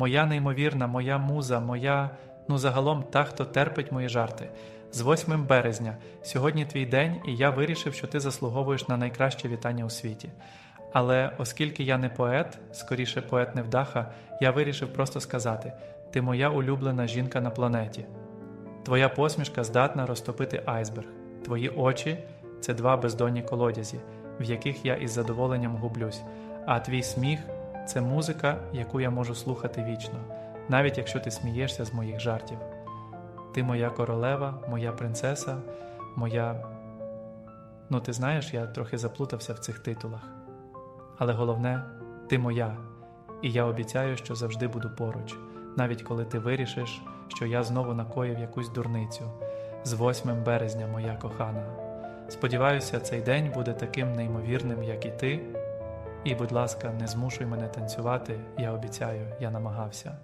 моя неймовірна, моя муза, моя, ну загалом та, хто терпить мої жарти. З 8 березня, сьогодні твій день, і я вирішив, що ти заслуговуєш на найкраще вітання у світі. Але оскільки я не поет, скоріше поет невдаха, я вирішив просто сказати: ти моя улюблена жінка на планеті. Твоя посмішка здатна розтопити айсберг. Твої очі це два бездонні колодязі, в яких я із задоволенням гублюсь. А твій сміх це музика, яку я можу слухати вічно, навіть якщо ти смієшся з моїх жартів. Ти моя королева, моя принцеса, моя. Ну, ти знаєш, я трохи заплутався в цих титулах. Але головне, ти моя, і я обіцяю, що завжди буду поруч, навіть коли ти вирішиш, що я знову накоїв якусь дурницю. З 8 березня, моя кохана. Сподіваюся, цей день буде таким неймовірним, як і ти. І, будь ласка, не змушуй мене танцювати, я обіцяю, я намагався.